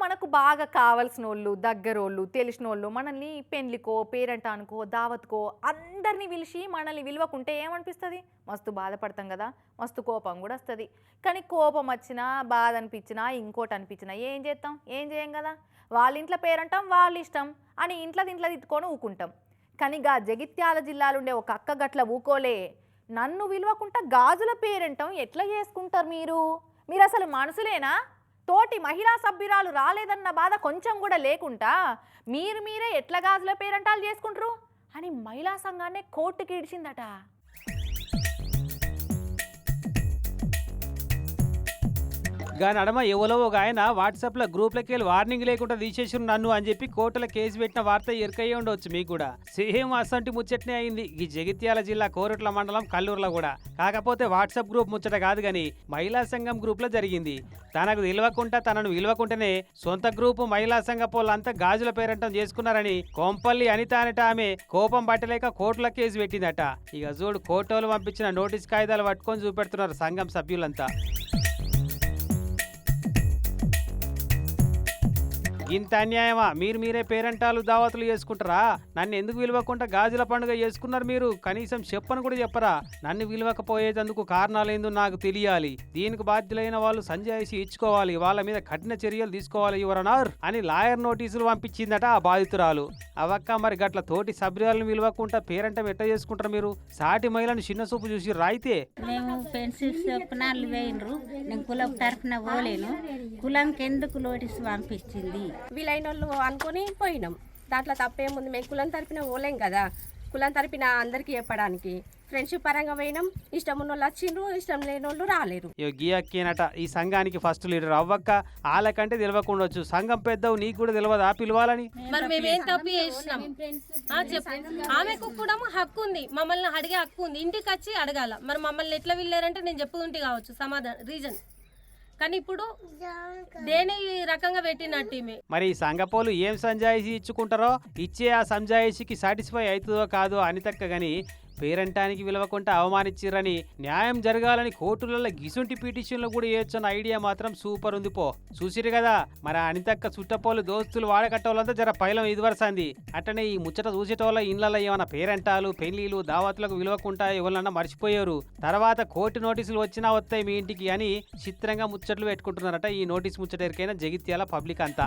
మనకు బాగా కావాల్సిన వాళ్ళు దగ్గరోళ్ళు తెలిసిన వాళ్ళు మనల్ని పెళ్ళికో అనుకో దావత్కో అందరినీ పిలిచి మనల్ని విలువకుంటే ఏమనిపిస్తుంది? మస్తు బాధపడతాం కదా మస్తు కోపం కూడా వస్తుంది. కానీ కోపం వచ్చినా బాధ అనిపించినా ఇంకోటి అనిపించినా ఏం చేస్తాం? ఏం చేయం కదా? వాళ్ళ ఇంట్లో పేరంటాం వాళ్ళ ఇష్టం అని ఇంట్లో ఇంట్లో తిట్టుకొని ఊకుంటాం. కానీ గా జగిత్యాల జిల్లాలో ఉండే ఒక అక్క గట్ల ఊకోలే. నన్ను విలువకుంటా గాజుల పేరంటాం ఎట్లా చేసుకుంటారు మీరు? మీరు అసలు మనసులేనా తోటి మహిళా సభ్యురాలు రాలేదన్న బాధ కొంచెం కూడా లేకుండా మీరు మీరే ఎట్ల గాజుల పేరంటాలు చేసుకుంటారు? అని మహిళా సంఘాన్నే కోర్టుకి ఇడిచిందట. గా నడమ. ఎవరో ఒక ఆయన వాట్సాప్లో గ్రూప్లకి వెళ్ళి వార్నింగ్ లేకుండా తీసేసి నన్ను అని చెప్పి కోర్టులో కేసు పెట్టిన వార్త ఎరుకయ్యే ఉండవచ్చు మీకు కూడా. సేమ్ అసంటి ముచ్చటనే అయింది. ఈ జగిత్యాల జిల్లా కోరుట్ల మండలం కల్లూరులో కూడా. కాకపోతే వాట్సాప్ గ్రూప్ ముచ్చట కాదు కానీ మహిళా సంఘం గ్రూప్లో జరిగింది. తనకు విలువకుంటా తనను విలువకుంటేనే సొంత గ్రూపు మహిళా సంఘ పోలంతా గాజుల పేరంటం చేసుకున్నారని కొంపల్లి అనిత అనట ఆమె కోపం పట్టలేక కోర్టుల కేసు పెట్టిందట. ఇక చూడు కోర్టులు పంపించిన నోటీస్ కాగితాలు పట్టుకొని చూపెడుతున్నారు సంఘం సభ్యులంతా. ఇంత అన్యాయమా? మీరు మీరే పేరెంటాలు దావతులు చేసుకుంటారా? నన్ను ఎందుకు విలువకుండా గాజుల పండుగ చేసుకున్నారు మీరు? కనీసం చెప్పను కూడా చెప్పరా? నన్ను విలువకపోయేందుకు కారణాలేందో నాకు తెలియాలి. దీనికి బాధ్యులైన వాళ్ళు సంజాయిషి ఇచ్చుకోవాలి. వాళ్ళ మీద కఠిన చర్యలు తీసుకోవాలి యువరనార్ అని లాయర్ నోటీసులు పంపించిందట ఆ బాధితురాలు. అవక్క మరి గట్ల తోటి సభ్యులను విలువకుండా పేరెంటం ఎట్లా చేసుకుంటారు మీరు? సాటి మహిళను చిన్న చూపు చూసి రాయితే. మేము పెన్సిల్స్ చొప్పున వేయినరు నేను కులం తరఫున పోలేను. కులంకి ఎందుకు నోటీస్ పంపించింది? వీలైన వాళ్ళు అనుకొని పోయినాం. దాంట్లో తప్పేముంది? మేము కులం తరపున పోలేం కదా. కులం తరపున అందరికీ చెప్పడానికి. ఫ్రెండ్షిప్ పరంగా పోయినాం. ఇష్టం ఉన్న వాళ్ళు వచ్చిండ్రు ఇష్టం లేని వాళ్ళు రాలేరు. ఇగో గియక్కేనట ఈ సంఘానికి ఫస్ట్ లీడర్ అవ్వక్క వాళ్ళకంటే తెలియకుండొచ్చు సంఘం పెద్దవు నీకు కూడా తెలియదా పిలవాలని? మరి మేమేం తప్పు చేసినాం? ఆ, చెప్పు. ఆమెకు కూడా హక్కు ఉంది. మమ్మల్ని అడిగే హక్కు ఉంది. ఇంటికి వచ్చి అడగాల. మరి మమ్మల్ని ఎట్లా వెళ్ళారంటే నేను చెప్పుకుంటే కావచ్చు. సమాధానం రీజన్. కానీ ఇప్పుడు దేని రకంగా పెట్టినట్టు మరి ఈ సంఘపోలు ఏం సంజాయిషి ఇచ్చుకుంటారో ఇచ్చే ఆ సంజాయిషికి సాటిస్ఫై అవుతుందో కాదో అనితక్క గాని పేరంటానికి విలవకుండా అవమానించిరని న్యాయం జరగాలని కోర్టులలో గిసుంటి పిటిషన్లు కూడా వేయొచ్చన్న ఐడియా మాత్రం సూపర్ ఉంది పో. చూసిరు కదా మరి అనితక్క చుట్టపోలు దోస్తులు వాడకట్టోళ్ళంతా జర పైలం ఇదివరసంది అట్టనే ఈ ముచ్చట చూసేటోళ్ళ ఇండ్లలో ఏమైనా పేరంటాలు పెళ్ళిలు దావతులకు విలువకుంటా ఎవరన్నా మర్చిపోయారు. తర్వాత కోర్టు నోటీసులు వచ్చినా వస్తాయి మీ ఇంటికి అని చిత్రంగా ముచ్చట్లు పెట్టుకుంటున్నారట ఈ నోటీస్ ముచ్చట ఎరికైనా జగిత్యాల పబ్లిక్ అంతా.